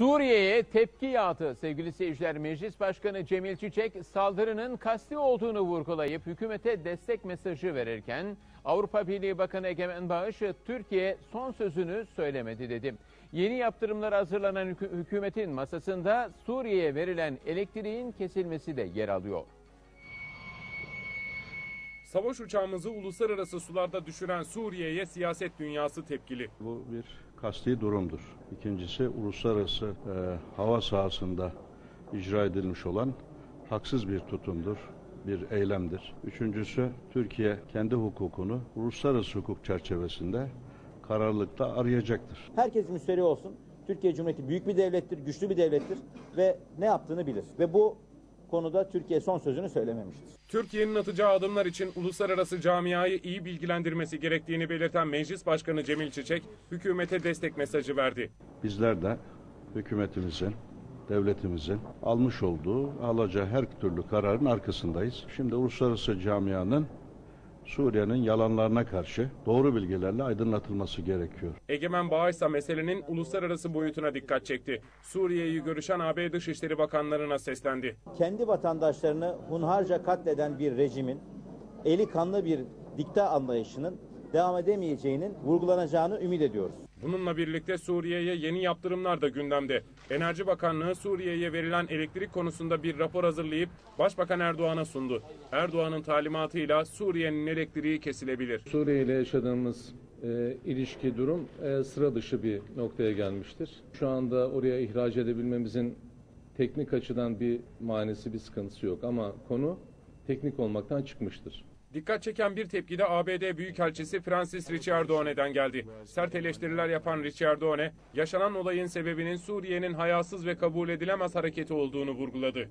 Suriye'ye tepki yağdı. Sevgili seyirciler, Meclis Başkanı Cemil Çiçek saldırının kasti olduğunu vurgulayıp hükümete destek mesajı verirken Avrupa Birliği Bakanı Egemen Bağış Türkiye son sözünü söylemedi dedi. Yeni yaptırımlar hazırlanan hükü- hükümetin masasında Suriye'ye verilen elektriğin kesilmesi de yer alıyor. Savaş uçağımızı uluslararası sularda düşüren Suriye'ye siyaset dünyası tepkili. Bu bir kasti durumdur. İkincisi uluslararası e, hava sahasında icra edilmiş olan haksız bir tutumdur, bir eylemdir. Üçüncüsü Türkiye kendi hukukunu uluslararası hukuk çerçevesinde kararlılıkla arayacaktır. Herkes müşteri olsun. Türkiye Cumhuriyeti büyük bir devlettir, güçlü bir devlettir ve ne yaptığını bilir. Ve bu konuda Türkiye son sözünü söylememiştir. Türkiye'nin atacağı adımlar için uluslararası camiayı iyi bilgilendirmesi gerektiğini belirten Meclis Başkanı Cemil Çiçek, hükümete destek mesajı verdi. Bizler de hükümetimizin, devletimizin almış olduğu, alacağı her türlü kararın arkasındayız. Şimdi uluslararası camianın Suriye'nin yalanlarına karşı doğru bilgilerle aydınlatılması gerekiyor. Egemen Bağış ise meselenin uluslararası boyutuna dikkat çekti. Suriye'yi görüşen AB Dışişleri Bakanlarına seslendi. Kendi vatandaşlarını hunharca katleden bir rejimin, eli kanlı bir dikta anlayışının devam edemeyeceğinin vurgulanacağını ümit ediyoruz. Bununla birlikte Suriye'ye yeni yaptırımlar da gündemde. Enerji Bakanlığı Suriye'ye verilen elektrik konusunda bir rapor hazırlayıp Başbakan Erdoğan'a sundu. Erdoğan'ın talimatıyla Suriye'nin elektriği kesilebilir. Suriye ile yaşadığımız e, ilişki durum e, sıra dışı bir noktaya gelmiştir. Şu anda oraya ihraç edebilmemizin teknik açıdan bir manisi, bir sıkıntısı yok ama konu teknik olmaktan çıkmıştır. Dikkat çeken bir tepki de ABD Büyükelçisi Francis Ricciardone'den geldi. Sert eleştiriler yapan Ricciardone, yaşanan olayın sebebinin Suriye'nin hayasız ve kabul edilemez hareketi olduğunu vurguladı.